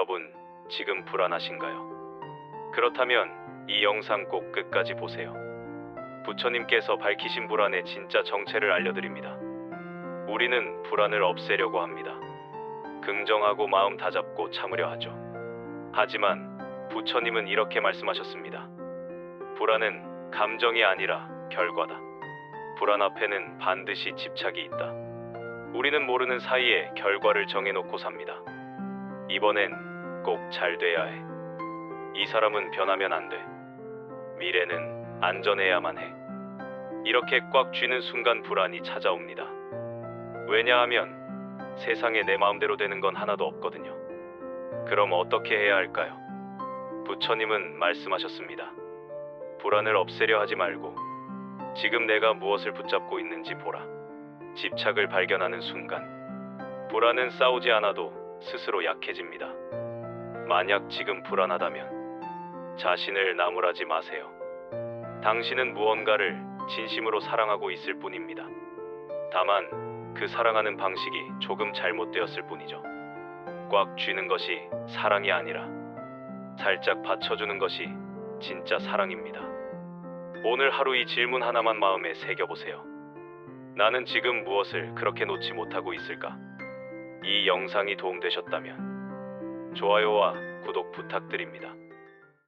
여러분, 지금 불안하신가요? 그렇다면 이 영상 꼭 끝까지 보세요. 부처님께서 밝히신 불안의 진짜 정체를 알려드립니다. 우리는 불안을 없애려고 합니다. 긍정하고 마음 다잡고 참으려 하죠. 하지만 부처님은 이렇게 말씀하셨습니다. 불안은 감정이 아니라 결과다. 불안 앞에는 반드시 집착이 있다. 우리는 모르는 사이에 결과를 정해놓고 삽니다. 이번엔 꼭 잘 돼야 해. 이 사람은 변하면 안 돼. 미래는 안전해야만 해. 이렇게 꽉 쥐는 순간 불안이 찾아옵니다. 왜냐하면 세상에 내 마음대로 되는 건 하나도 없거든요. 그럼 어떻게 해야 할까요? 부처님은 말씀하셨습니다. 불안을 없애려 하지 말고 지금 내가 무엇을 붙잡고 있는지 보라. 집착을 발견하는 순간 불안은 싸우지 않아도 스스로 약해집니다. 만약 지금 불안하다면 자신을 나무라지 마세요. 당신은 무언가를 진심으로 사랑하고 있을 뿐입니다. 다만 그 사랑하는 방식이 조금 잘못되었을 뿐이죠. 꽉 쥐는 것이 사랑이 아니라 살짝 받쳐주는 것이 진짜 사랑입니다. 오늘 하루 이 질문 하나만 마음에 새겨보세요. 나는 지금 무엇을 그렇게 놓지 못하고 있을까? 이 영상이 도움되셨다면 좋아요와 구독 부탁드립니다.